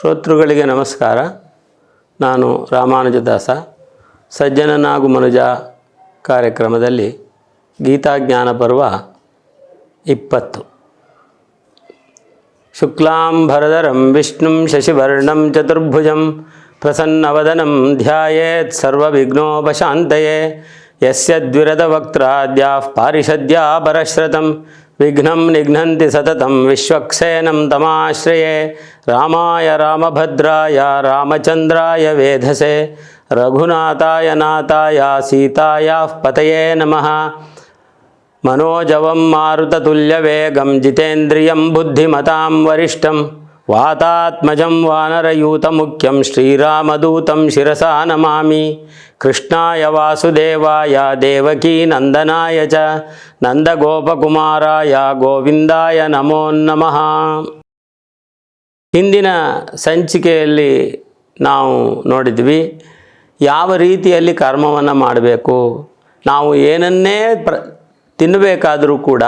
ಶ್ರೋತೃಗಳಿಗೆ ನಮಸ್ಕಾರ. ನಾನು ರಾಮಾನುಜದಾಸ. ಸಜ್ಜನನಾಗು ಮನುಜ ಕಾರ್ಯಕ್ರಮದಲ್ಲಿ ಗೀತಾಜ್ಞಾನ ಪರ್ವ ಇಪ್ಪತ್ತು. ಶುಕ್ಲಾಂಬರಧರಂ ವಿಷ್ಣುಂ ಶಶಿವರ್ಣಂ ಚತುರ್ಭುಜಂ ಪ್ರಸನ್ನವದನಂ ಧ್ಯಾಯೇತ್ ಸರ್ವವಿಘ್ನೋಪಶಾಂತಯೇ. ಯಸ್ಯ ದ್ವಿರದವಕ್ತ್ರಾದ್ಯಾಃ ಪಾರಿಷದ್ಯಾ ಪರಶ್ರತಂ విఘ్నం నిఘ్నంతి సతతం విశ్వక్సేనం తమాశ్రయే రామాయ రామభద్రాయ రామచంద్రాయ వేధసే రఘునాథాయ నాథాయ సీతాయా పతయే నమ మనోజవం మారుతతుల్యవేగం జితేంద్రియం బుద్ధిమతాం వరిష్టం ವಾತಾತ್ಮಜಂ ವಾನರಯೂತ ಮುಖ್ಯಂ ಶ್ರೀರಾಮದೂತಂ ಶಿರಸ ನಮಾಮಿ. ಕೃಷ್ಣಾಯ ವಾಸುದೇವಾಯ ದೇವಕೀ ನಂದನಾಯ ಚ. ನಂದಗೋಪಕುಮಾರಾಯ ಗೋವಿಂದಾಯ ನಮೋ ನಮಃ. ಹಿಂದಿನ ಸಂಚಿಕೆಯಲ್ಲಿ ನಾವು ನೋಡಿದ್ವಿ, ಯಾವ ರೀತಿಯಲ್ಲಿ ಕರ್ಮವನ್ನು ಮಾಡಬೇಕು, ನಾವು ಏನನ್ನೇ ಪ್ರ ತಿನ್ನಬೇಕಾದರೂ ಕೂಡ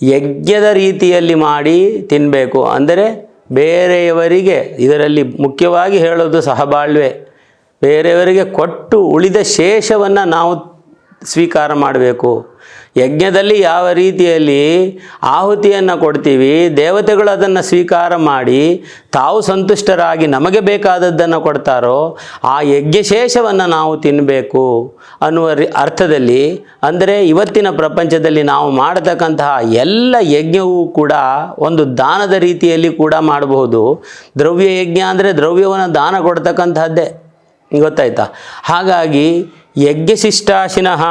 ಯಜ್ಞದ ರೀತಿಯಲ್ಲಿ ಮಾಡಿ ತಿನ್ನಬೇಕು ಅಂದರೆ ಬೇರೆಯವರಿಗೆ ಇದರಲ್ಲಿ ಮುಖ್ಯವಾಗಿ ಹೇಳೋದು ಸಹಬಾಳ್ವೆ. ಬೇರೆಯವರಿಗೆ ಕೊಟ್ಟು ಉಳಿದ ಶೇಷವನ್ನು ನಾವು ಸ್ವೀಕಾರ ಮಾಡಬೇಕು. ಯಜ್ಞದಲ್ಲಿ ಯಾವ ರೀತಿಯಲ್ಲಿ ಆಹುತಿಯನ್ನು ಕೊಡ್ತೀವಿ, ದೇವತೆಗಳು ಅದನ್ನು ಸ್ವೀಕಾರ ಮಾಡಿ ತಾವು ಸಂತುಷ್ಟರಾಗಿ ನಮಗೆ ಬೇಕಾದದ್ದನ್ನು ಕೊಡ್ತಾರೋ, ಆ ಯಜ್ಞಶೇಷವನ್ನು ನಾವು ತಿನ್ನಬೇಕು ಅನ್ನುವ ಅರ್ಥದಲ್ಲಿ, ಅಂದರೆ ಇವತ್ತಿನ ಪ್ರಪಂಚದಲ್ಲಿ ನಾವು ಮಾಡತಕ್ಕಂತಹ ಎಲ್ಲ ಯಜ್ಞವೂ ಕೂಡ ಒಂದು ದಾನದ ರೀತಿಯಲ್ಲಿ ಕೂಡ ಮಾಡಬಹುದು. ದ್ರವ್ಯ ಯಜ್ಞ ಅಂದರೆ ದ್ರವ್ಯವನ್ನು ದಾನ ಕೊಡ್ತಕ್ಕಂತಹದ್ದೇ. ಗೊತ್ತಾಯ್ತಾ? ಹಾಗಾಗಿ ಯಜ್ಞಶಿಷ್ಟಾಶಿನಃ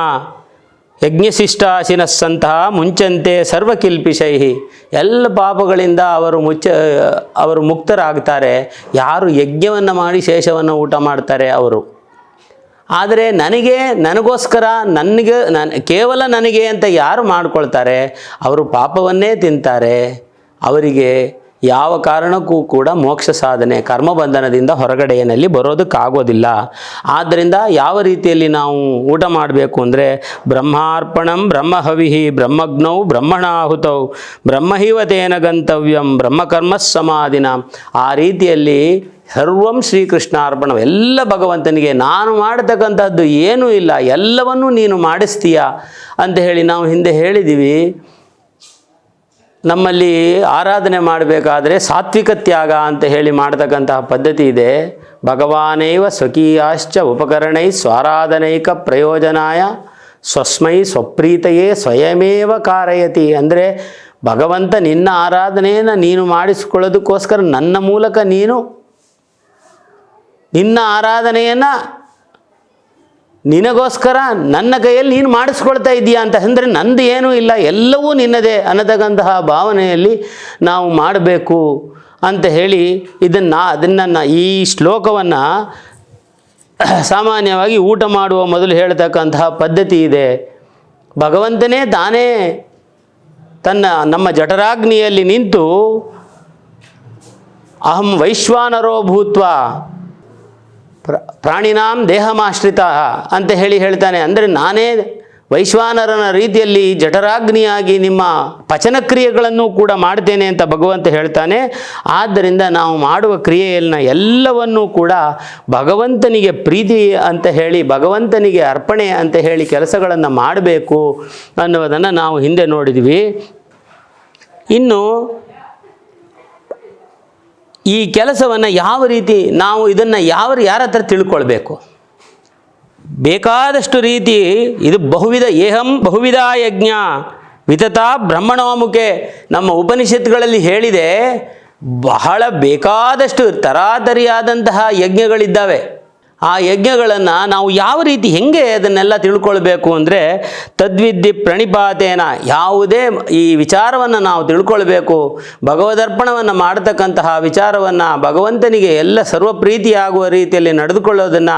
ಯಜ್ಞಶಿಷ್ಟಾಶಿನಸ್ಸಂತಹ ಮುಂಚಂತೆ ಸರ್ವಕಿಲ್ಪಿಶೈ ಎಲ್ಲ ಪಾಪಗಳಿಂದ ಅವರು ಮುಚ್ಚ, ಅವರು ಮುಕ್ತರಾಗ್ತಾರೆ. ಯಾರು ಯಜ್ಞವನ್ನು ಮಾಡಿ ಶೇಷವನ್ನು ಊಟ ಮಾಡ್ತಾರೆ ಅವರು. ಆದರೆ ನನಗೆ, ನನಗೋಸ್ಕರ ನನಗೆ ನನ್ನ ಕೇವಲ ನನಗೆ ಅಂತ ಯಾರು ಮಾಡ್ಕೊಳ್ತಾರೆ? ಅವರು ಪಾಪವನ್ನೇ ತಿಂತಾರೆ. ಅವರಿಗೆ ಯಾವ ಕಾರಣಕ್ಕೂ ಕೂಡ ಮೋಕ್ಷ ಸಾಧನೆ ಕರ್ಮ ಕರ್ಮಬಂಧನದಿಂದ ಹೊರಗಡೆಯಲ್ಲಿ ಬರೋದಕ್ಕಾಗೋದಿಲ್ಲ. ಆದ್ದರಿಂದ ಯಾವ ರೀತಿಯಲ್ಲಿ ನಾವು ಊಟ ಮಾಡಬೇಕು ಅಂದರೆ ಬ್ರಹ್ಮಾರ್ಪಣಂ ಬ್ರಹ್ಮಹವಿಹಿ ಬ್ರಹ್ಮಜ್ಞೌ ಬ್ರಹ್ಮಣಾಹುತೌ ಬ್ರಹ್ಮಹೀವತೇನ ಗಂತವ್ಯಂ ಬ್ರಹ್ಮಕರ್ಮ ಸಮಾಧಿನ ಆ ರೀತಿಯಲ್ಲಿ ಸರ್ವಂ ಶ್ರೀಕೃಷ್ಣಾರ್ಪಣ. ಎಲ್ಲ ಭಗವಂತನಿಗೆ ನಾನು ಮಾಡತಕ್ಕಂಥದ್ದು ಏನೂ ಇಲ್ಲ. ಎಲ್ಲವನ್ನೂ ನೀನು ಮಾಡಿಸ್ತೀಯ ಅಂತ ಹೇಳಿ ನಾವು ಹಿಂದೆ ಹೇಳಿದ್ದೀವಿ ನಮ್ಮಲ್ಲಿ ಆರಾಧನೆ ಮಾಡಬೇಕಾದ್ರೆ ಸಾತ್ವಿಕ ತ್ಯಾಗ ಅಂತ ಹೇಳಿ ಮಾಡತಕ್ಕಂತಹ ಪದ್ಧತಿ ಇದೆ. ಭಗವಾನೈವ ಸ್ವಕೀಯಾಶ್ಚ ಉಪಕರಣೈ ಸ್ವಾರಾಧನೈಕ ಪ್ರಯೋಜನಾಯ ಸ್ವಸ್ಮೈ ಸ್ವಪ್ರೀತೆಯೇ ಸ್ವಯಮೇವ ಕಾರಯತಿ. ಅಂದರೆ ಭಗವಂತ ನಿನ್ನ ಆರಾಧನೆಯನ್ನು ನೀನು ಮಾಡಿಸಿಕೊಳ್ಳೋದಕ್ಕೋಸ್ಕರ ನನ್ನ ಮೂಲಕ ನೀನು ನಿನ್ನ ಆರಾಧನೆಯನ್ನು ನಿನಗೋಸ್ಕರ ನನ್ನ ಕೈಯಲ್ಲಿ ನೀನು ಮಾಡಿಸ್ಕೊಳ್ತಾ ಇದ್ದೀಯಾ ಅಂತ ಅಂದರೆ ನಂದು ಏನೂ ಇಲ್ಲ, ಎಲ್ಲವೂ ನಿನ್ನದೇ ಅನ್ನತಕ್ಕಂತಹ ಭಾವನೆಯಲ್ಲಿ ನಾವು ಮಾಡಬೇಕು ಅಂತ ಹೇಳಿ ಇದನ್ನು, ಅದನ್ನು ಈ ಶ್ಲೋಕವನ್ನು ಸಾಮಾನ್ಯವಾಗಿ ಊಟ ಮಾಡುವ ಮೊದಲು ಹೇಳ್ತಕ್ಕಂತಹ ಪದ್ಧತಿ ಇದೆ. ಭಗವಂತನೇ ತಾನೇ ತನ್ನ ನಮ್ಮ ಜಠರಾಗ್ನಿಯಲ್ಲಿ ನಿಂತು, ಅಹಂ ವೈಶ್ವಾನರೋ ಭೂತ್ವ ಪ್ರ, ಪ್ರಾಣಿನಾಂ ದೇಹಮಾಶ್ರಿತ ಅಂತ ಹೇಳಿ ಹೇಳ್ತಾನೆ. ಅಂದರೆ ನಾನೇ ವೈಶ್ವಾನರನ ರೀತಿಯಲ್ಲಿ ಜಠರಾಗ್ನಿಯಾಗಿ ನಿಮ್ಮ ಪಚನ ಕ್ರಿಯೆಗಳನ್ನು ಕೂಡ ಮಾಡ್ತೇನೆ ಅಂತ ಭಗವಂತ ಹೇಳ್ತಾನೆ. ಆದ್ದರಿಂದ ನಾವು ಮಾಡುವ ಕ್ರಿಯೆಯನ್ನ ಎಲ್ಲವನ್ನೂ ಕೂಡ ಭಗವಂತನಿಗೆ ಪ್ರೀತಿ ಅಂತ ಹೇಳಿ, ಭಗವಂತನಿಗೆ ಅರ್ಪಣೆ ಅಂತ ಹೇಳಿ ಕೆಲಸಗಳನ್ನು ಮಾಡಬೇಕು ಅನ್ನುವುದನ್ನು ನಾವು ಹಿಂದೆ ನೋಡಿದ್ವಿ. ಇನ್ನು ಈ ಕೆಲಸವನ್ನು ಯಾವ ರೀತಿ ನಾವು ಇದನ್ನು ಯಾವ ಯಾರ ಹತ್ರ ತಿಳ್ಕೊಳ್ಬೇಕು? ಬೇಕಾದಷ್ಟು ರೀತಿ ಇದು ಬಹುವಿಧ ಏಹಂ ಬಹುವಿಧ ಯಜ್ಞ ವಿತತ ಬ್ರಹ್ಮಣೋಮುಖೆ ನಮ್ಮ ಉಪನಿಷತ್ತುಗಳಲ್ಲಿ ಹೇಳಿದೆ, ಬಹಳ ಬೇಕಾದಷ್ಟು ತರಾತರಿಯಾದಂತಹ ಯಜ್ಞಗಳಿದ್ದಾವೆ. ಆ ಯಜ್ಞಗಳನ್ನು ನಾವು ಯಾವ ರೀತಿ ಹೆಂಗೆ ಅದನ್ನೆಲ್ಲ ತಿಳ್ಕೊಳ್ಬೇಕು ಅಂದರೆ ತದ್ವಿದ್ಧಿ ಪ್ರಣಿಪಾತೇನ, ಯಾವುದೇ ಈ ವಿಚಾರವನ್ನು ನಾವು ತಿಳ್ಕೊಳ್ಬೇಕು. ಭಗವದರ್ಪಣವನ್ನು ಮಾಡತಕ್ಕಂತಹ ವಿಚಾರವನ್ನು ಭಗವಂತನಿಗೆ ಎಲ್ಲ ಸರ್ವ ಪ್ರೀತಿಯಾಗುವ ರೀತಿಯಲ್ಲಿ ನಡೆದುಕೊಳ್ಳೋದನ್ನು,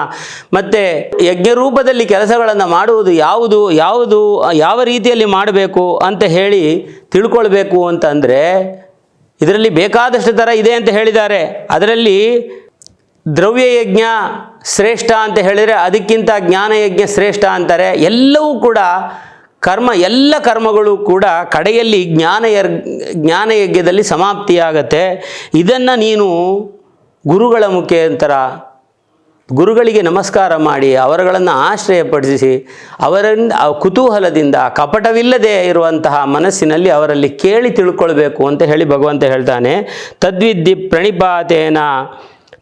ಮತ್ತು ಯಜ್ಞ ರೂಪದಲ್ಲಿ ಕೆಲಸಗಳನ್ನು ಮಾಡುವುದು ಯಾವುದು ಯಾವುದು, ಯಾವ ರೀತಿಯಲ್ಲಿ ಮಾಡಬೇಕು ಅಂತ ಹೇಳಿ ತಿಳ್ಕೊಳ್ಬೇಕು ಅಂತಂದರೆ, ಇದರಲ್ಲಿ ಬೇಕಾದಷ್ಟು ಥರ ಇದೆ ಅಂತ ಹೇಳಿದ್ದಾರೆ. ಅದರಲ್ಲಿ ದ್ರವ್ಯಯಜ್ಞ ಶ್ರೇಷ್ಠ ಅಂತ ಹೇಳಿದರೆ ಅದಕ್ಕಿಂತ ಜ್ಞಾನಯಜ್ಞ ಶ್ರೇಷ್ಠ ಅಂತಾರೆ. ಎಲ್ಲವೂ ಕೂಡ ಕರ್ಮ, ಎಲ್ಲ ಕರ್ಮಗಳು ಕೂಡ ಕಡೆಯಲ್ಲಿ ಜ್ಞಾನ ಯರ್ ಜ್ಞಾನಯಜ್ಞದಲ್ಲಿ ಸಮಾಪ್ತಿಯಾಗತ್ತೆ. ಇದನ್ನು ನೀನು ಗುರುಗಳ ಮುಖಾಂತರ, ಗುರುಗಳಿಗೆ ನಮಸ್ಕಾರ ಮಾಡಿ, ಅವರುಗಳನ್ನು ಆಶ್ರಯಪಡಿಸಿ ಅವರಿಂದ ಕುತೂಹಲದಿಂದ, ಕಪಟವಿಲ್ಲದೆ ಇರುವಂತಹ ಮನಸ್ಸಿನಲ್ಲಿ ಅವರಲ್ಲಿ ಕೇಳಿ ತಿಳ್ಕೊಳ್ಬೇಕು ಅಂತ ಹೇಳಿ ಭಗವಂತ ಹೇಳ್ತಾನೆ. ತದ್ವಿದ್ಧಿ ಪ್ರಣಿಪಾತೇನ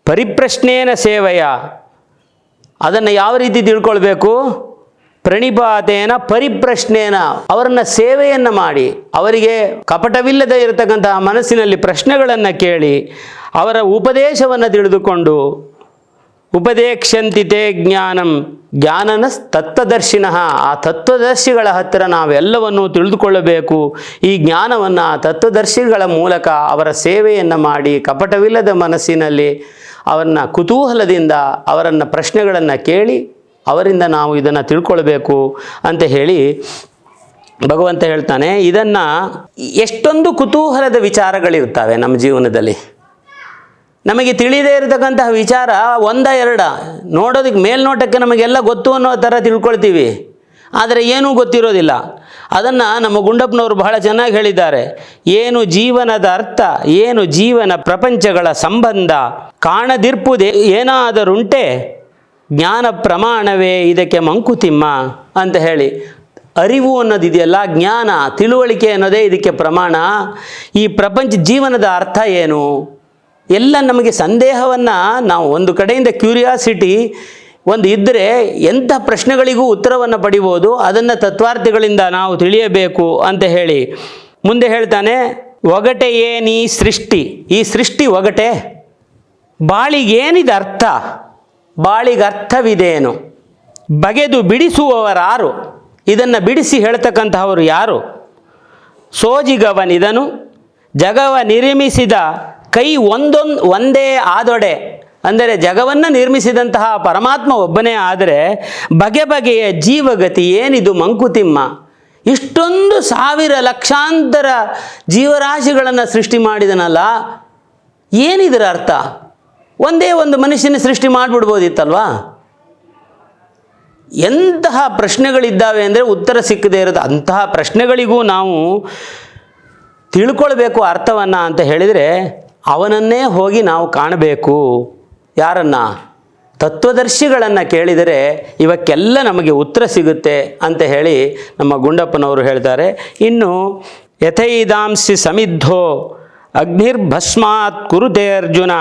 ಪರಿಪ್ರಶ್ನೇನ ಸೇವೆಯ. ಅದನ್ನು ಯಾವ ರೀತಿ ತಿಳ್ಕೊಳ್ಬೇಕು? ಪ್ರಣಿಪಾತೇನ ಪರಿಪ್ರಶ್ನೇನ. ಅವರನ್ನ ಸೇವೆಯನ್ನು ಮಾಡಿ, ಅವರಿಗೆ ಕಪಟವಿಲ್ಲದೆ ಇರತಕ್ಕಂತಹ ಮನಸ್ಸಿನಲ್ಲಿ ಪ್ರಶ್ನೆಗಳನ್ನು ಕೇಳಿ, ಅವರ ಉಪದೇಶವನ್ನು ತಿಳಿದುಕೊಂಡು, ಉಪದೇಕ್ಷಂತಿತೆ ಜ್ಞಾನಂ ಜ್ಞಾನನ ತತ್ವದರ್ಶಿನ. ಆ ತತ್ವದರ್ಶಿಗಳ ಹತ್ತಿರ ನಾವೆಲ್ಲವನ್ನೂ ತಿಳಿದುಕೊಳ್ಳಬೇಕು. ಈ ಜ್ಞಾನವನ್ನು ಆ ತತ್ವದರ್ಶಿಗಳ ಮೂಲಕ ಅವರ ಸೇವೆಯನ್ನು ಮಾಡಿ, ಕಪಟವಿಲ್ಲದ ಮನಸ್ಸಿನಲ್ಲಿ ಅವರನ್ನ ಕುತೂಹಲದಿಂದ, ಅವರನ್ನು ಪ್ರಶ್ನೆಗಳನ್ನು ಕೇಳಿ, ಅವರಿಂದ ನಾವು ಇದನ್ನು ತಿಳ್ಕೊಳ್ಬೇಕು ಅಂತ ಹೇಳಿ ಭಗವಂತ ಹೇಳ್ತಾನೆ, ಇದನ್ನು ಎಷ್ಟೊಂದು ಕುತೂಹಲದ ವಿಚಾರಗಳಿರ್ತವೆ ನಮ್ಮ ಜೀವನದಲ್ಲಿ. ನಮಗೆ ತಿಳಿದೇ ಇರತಕ್ಕಂತಹ ವಿಚಾರ ಒಂದ, ಎರಡ. ನೋಡೋದಕ್ಕೆ ಮೇಲ್ನೋಟಕ್ಕೆ ನಮಗೆಲ್ಲ ಗೊತ್ತು ಅನ್ನೋ ಥರ ತಿಳ್ಕೊಳ್ತೀವಿ. ಆದರೆ ಏನೂ ಗೊತ್ತಿರೋದಿಲ್ಲ. ಅದನ್ನು ನಮ್ಮ ಗುಂಡಪ್ಪನವರು ಬಹಳ ಚೆನ್ನಾಗಿ ಹೇಳಿದ್ದಾರೆ. ಏನು ಜೀವನದ ಅರ್ಥ, ಏನು ಜೀವನ ಪ್ರಪಂಚಗಳ ಸಂಬಂಧ ಕಾಣದಿರ್ಪುದೇ ಏನಾದರುಂಟೆ? ಜ್ಞಾನ ಪ್ರಮಾಣವೇ ಇದಕ್ಕೆ ಮಂಕುತಿಮ್ಮ ಅಂತ ಹೇಳಿ. ಅರಿವು ಅನ್ನೋದಿದೆಯಲ್ಲ, ಜ್ಞಾನ, ತಿಳುವಳಿಕೆ ಅನ್ನೋದೇ ಇದಕ್ಕೆ ಪ್ರಮಾಣ. ಈ ಪ್ರಪಂಚ ಜೀವನದ ಅರ್ಥ ಏನು? ಎಲ್ಲ ನಮಗೆ ಸಂದೇಹವನ್ನು ನಾವು ಒಂದು ಕಡೆಯಿಂದ ಕ್ಯೂರಿಯಾಸಿಟಿ ಒಂದು ಇದ್ದರೆ ಎಂಥ ಪ್ರಶ್ನೆಗಳಿಗೂ ಉತ್ತರವನ್ನು ಪಡಿಬೋದು, ಅದನ್ನು ತತ್ವಾರ್ಥಗಳಿಂದ ನಾವು ತಿಳಿಯಬೇಕು ಅಂತ ಹೇಳಿ. ಮುಂದೆ ಹೇಳ್ತಾನೆ, ಒಗಟೆ ಏನೀ ಸೃಷ್ಟಿ? ಈ ಸೃಷ್ಟಿ ಒಗಟೆ? ಬಾಳಿಗೇನಿದೆ ಅರ್ಥ ಬಾಳಿಗೆ ಅರ್ಥವಿದೇನು ಬಗೆದು ಬಿಡಿಸುವವರಾರು? ಇದನ್ನು ಬಿಡಿಸಿ ಹೇಳ್ತಕ್ಕಂತಹವರು ಯಾರು? ಸೋಜಿಗವನಿದನು ಜಗವ ನಿರ್ಮಿಸಿದ ಕೈ ಒಂದೊಂದು, ಒಂದೇ ಆದೊಡೆ. ಅಂದರೆ ಜಗವನ್ನು ನಿರ್ಮಿಸಿದಂತಹ ಪರಮಾತ್ಮ ಒಬ್ಬನೇ ಆದರೆ ಬಗೆ ಬಗೆಯ ಜೀವಗತಿ ಏನಿದು ಮಂಕುತಿಮ್ಮ? ಇಷ್ಟೊಂದು ಸಾವಿರ ಲಕ್ಷಾಂತರ ಜೀವರಾಶಿಗಳನ್ನು ಸೃಷ್ಟಿ ಮಾಡಿದನಲ್ಲ, ಏನಿದರ ಅರ್ಥ? ಒಂದೇ ಒಂದು ಮನುಷ್ಯನ ಸೃಷ್ಟಿ ಮಾಡಿಬಿಡ್ಬೋದಿತ್ತಲ್ವಾ? ಎಂತಹ ಪ್ರಶ್ನೆಗಳಿದ್ದಾವೆ ಅಂದರೆ ಉತ್ತರ ಸಿಕ್ಕದೇ ಇರೋದು. ಅಂತಹ ಪ್ರಶ್ನೆಗಳಿಗೂ ನಾವು ತಿಳ್ಕೊಳ್ಬೇಕು ಅರ್ಥವನ್ನು ಅಂತ ಹೇಳಿದರೆ ಅವನನ್ನೇ ಹೋಗಿ ನಾವು ಕಾಣಬೇಕು. ಯಾರನ್ನ? ತತ್ವದರ್ಶಿಗಳನ್ನು ಕೇಳಿದರೆ ಇವಕ್ಕೆಲ್ಲ ನಮಗೆ ಉತ್ತರ ಸಿಗುತ್ತೆ ಅಂತ ಹೇಳಿ ನಮ್ಮ ಗುಂಡಪ್ಪನವರು ಹೇಳ್ತಾರೆ. ಇನ್ನು, ಯಥೈದಾಂಸಿ ಸಮಿದ್ಧೋ, ಅಗ್ನಿರ್ಭಸ್ಮಾತ್ ಕುರುತೆ ಅರ್ಜುನ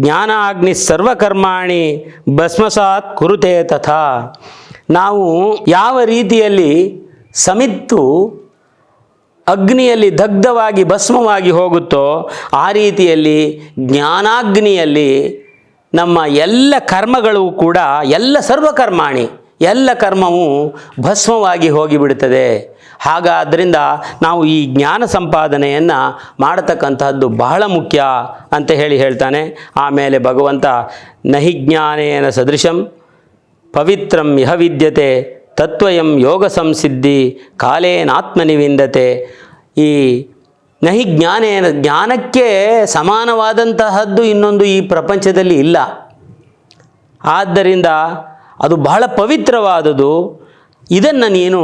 ಜ್ಞಾನಾಗ್ನಿ ಸರ್ವಕರ್ಮಾಣಿ, ಭಸ್ಮಸಾತ್ ಕುರುತೆ ತಥಾ. ನಾವು ಯಾವ ರೀತಿಯಲ್ಲಿ ಸಮಿತ್ತು ಅಗ್ನಿಯಲ್ಲಿ ದಗ್ಧವಾಗಿ ಭಸ್ಮವಾಗಿ ಹೋಗುತ್ತೋ, ಆ ರೀತಿಯಲ್ಲಿ ಜ್ಞಾನಾಗ್ನಿಯಲ್ಲಿ ನಮ್ಮ ಎಲ್ಲ ಕರ್ಮಗಳು ಕೂಡ ಎಲ್ಲ ಸರ್ವಕರ್ಮಾಣಿ. ಎಲ್ಲ ಕರ್ಮವು ಭಸ್ಮವಾಗಿ ಹೋಗಿಬಿಡುತ್ತದೆ. ಹಾಗಾದ್ದರಿಂದ ನಾವು ಈ ಜ್ಞಾನ ಸಂಪಾದನೆಯನ್ನು ಮಾಡತಕ್ಕಂತಹದ್ದು ಬಹಳ ಮುಖ್ಯ ಅಂತ ಹೇಳಿ ಹೇಳ್ತಾನೆ. ಆಮೇಲೆ ಭಗವಂತ, ನಹಿ ಜ್ಞಾನೇನ ಸದೃಶಂ, ಪವಿತ್ರಂ ಯಹ ವಿದ್ಯತೆ ತತ್ವಯಂ ಯೋಗ ಸಂಸಿದ್ಧಿ, ಕಾಲೇನಾತ್ಮನಿವಿಂದತೆ. ಈ ನಹಿ ಜ್ಞಾನೇನ ಜ್ಞಾನಕ್ಕೆ ಸಮಾನವಾದಂತಹದ್ದು ಇನ್ನೊಂದು ಈ ಪ್ರಪಂಚದಲ್ಲಿ ಇಲ್ಲ. ಆದ್ದರಿಂದ ಅದು ಬಹಳ ಪವಿತ್ರವಾದುದು. ಇದನ್ನು ನೀನು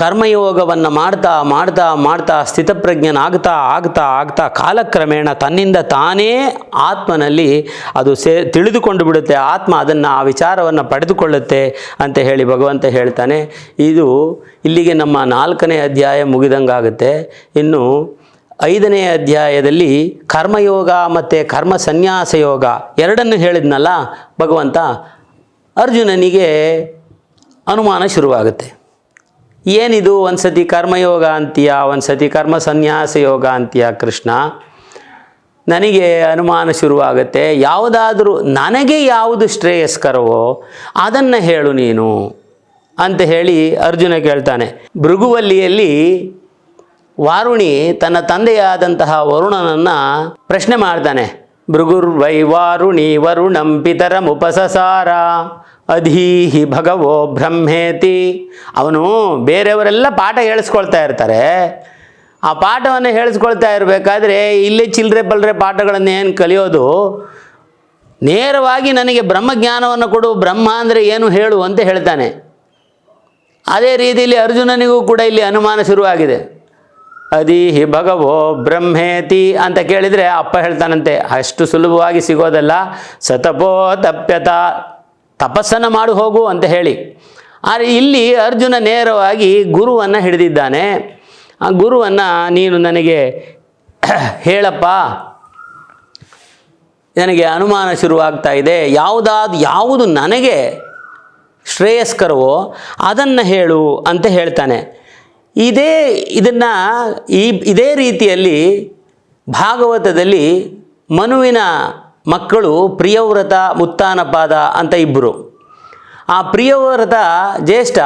ಕರ್ಮಯೋಗವನ್ನು ಮಾಡ್ತಾ ಮಾಡ್ತಾ ಮಾಡ್ತಾ ಸ್ಥಿತಪ್ರಜ್ಞನಾಗ್ತಾ, ಆಗ್ತಾ ಆಗ್ತಾ ಕಾಲಕ್ರಮೇಣ ತನ್ನಿಂದ ತಾನೇ ಆತ್ಮನಲ್ಲಿ ಅದು ಸೇ, ತಿಳಿದುಕೊಂಡು ಬಿಡುತ್ತೆ. ಆತ್ಮ ಅದನ್ನು ಆ ವಿಚಾರವನ್ನು ಪಡೆದುಕೊಳ್ಳುತ್ತೆ ಅಂತ ಹೇಳಿ ಭಗವಂತ ಹೇಳ್ತಾನೆ. ಇದು ಇಲ್ಲಿಗೆ ನಮ್ಮ ನಾಲ್ಕನೇ ಅಧ್ಯಾಯ ಮುಗಿದಂಗಾಗುತ್ತೆ. ಇನ್ನು ಐದನೇ ಅಧ್ಯಾಯದಲ್ಲಿ ಕರ್ಮಯೋಗ ಮತ್ತು ಕರ್ಮ ಸನ್ಯಾಸ ಯೋಗ ಎರಡನ್ನು ಹೇಳಿದ್ನಲ್ಲ ಭಗವಂತ, ಅರ್ಜುನನಿಗೆ ಅನುಮಾನ ಶುರುವಾಗುತ್ತೆ. ಏನಿದು ಒಂದು ಸತಿ ಕರ್ಮಯೋಗ ಅಂತೀಯ ಒಂದು ಸತಿ ಕರ್ಮ ಸನ್ಯಾಸ ಯೋಗ ಅಂತೀಯ ಕೃಷ್ಣ? ನನಗೆ ಅನುಮಾನ ಶುರುವಾಗುತ್ತೆ, ಯಾವುದಾದರೂ ನನಗೆ ಯಾವುದು ಶ್ರೇಯಸ್ಕರವೋ ಅದನ್ನು ಹೇಳು ನೀನು ಅಂತ ಹೇಳಿ ಅರ್ಜುನ ಕೇಳ್ತಾನೆ. ಭೃಗುವಲ್ಲಿಯಲ್ಲಿ ವಾರುಣಿ ತನ್ನ ತಂದೆಯಾದಂತಹ ವರುಣನನ್ನು ಪ್ರಶ್ನೆ ಮಾಡ್ತಾನೆ. ಭೃಗುರ್ವೈ ವಾರುಣಿ ವರುಣಂ ಪಿತರಮುಪಸಸಾರ ಅಧೀಹಿ ಭಗವೋ ಬ್ರಹ್ಮೇತಿ. ಅವನು ಬೇರೆಯವರೆಲ್ಲ ಪಾಠ ಹೇಳಿಸ್ಕೊಳ್ತಾ ಇರ್ತಾರೆ. ಆ ಪಾಠವನ್ನು ಹೇಳಿಸ್ಕೊಳ್ತಾ ಇರಬೇಕಾದ್ರೆ ಇಲ್ಲೇ ಚಿಲ್ಲರೆ ಬಲ್ರೆ ಪಾಠಗಳನ್ನು ಏನು ಕಲಿಯೋದು? ನೇರವಾಗಿ ನನಗೆ ಬ್ರಹ್ಮಜ್ಞಾನವನ್ನು ಕೊಡು, ಬ್ರಹ್ಮ ಅಂದರೆ ಏನು ಹೇಳು ಅಂತ ಹೇಳ್ತಾನೆ. ಅದೇ ರೀತಿಯಲ್ಲಿ ಅರ್ಜುನನಿಗೂ ಕೂಡ ಇಲ್ಲಿ ಅನುಮಾನ ಶುರುವಾಗಿದೆ. ಅದೀಹಿ ಭಗವೋ ಬ್ರಹ್ಮೇತಿ ಅಂತ ಕೇಳಿದರೆ ಅಪ್ಪ ಹೇಳ್ತಾನಂತೆ, ಅಷ್ಟು ಸುಲಭವಾಗಿ ಸಿಗೋದಲ್ಲ, ಸತಪೋ ತಪ್ಯತ. ತಪಸ್ಸನ್ನು ಮಾಡು, ಹೋಗು ಅಂತ ಹೇಳಿ. ಆದರೆ ಇಲ್ಲಿ ಅರ್ಜುನ ನೇರವಾಗಿ ಗುರುವನ್ನು ಹಿಡಿದಿದ್ದಾನೆ. ಆ ಗುರುವನ್ನು ನೀನು ನನಗೆ ಹೇಳಪ್ಪ. ನನಗೆ ಅನುಮಾನ ಶುರುವಾಗ್ತಾ ಇದೆ. ಯಾವುದಾದ, ಯಾವುದು ನನಗೆ ಶ್ರೇಯಸ್ಕರವೋ ಅದನ್ನು ಹೇಳು ಅಂತ ಹೇಳ್ತಾನೆ. ಇದೇ ಇದನ್ನು ಈ, ಇದೇ ರೀತಿಯಲ್ಲಿ ಭಾಗವತದಲ್ಲಿ ಮನುವಿನ ಮಕ್ಕಳು ಪ್ರಿಯವ್ರತ ಮುತ್ತಾನಪಾದ ಅಂತ ಇಬ್ಬರು ಆ ಪ್ರಿಯವ್ರತ ಜ್ಯೇಷ್ಠ,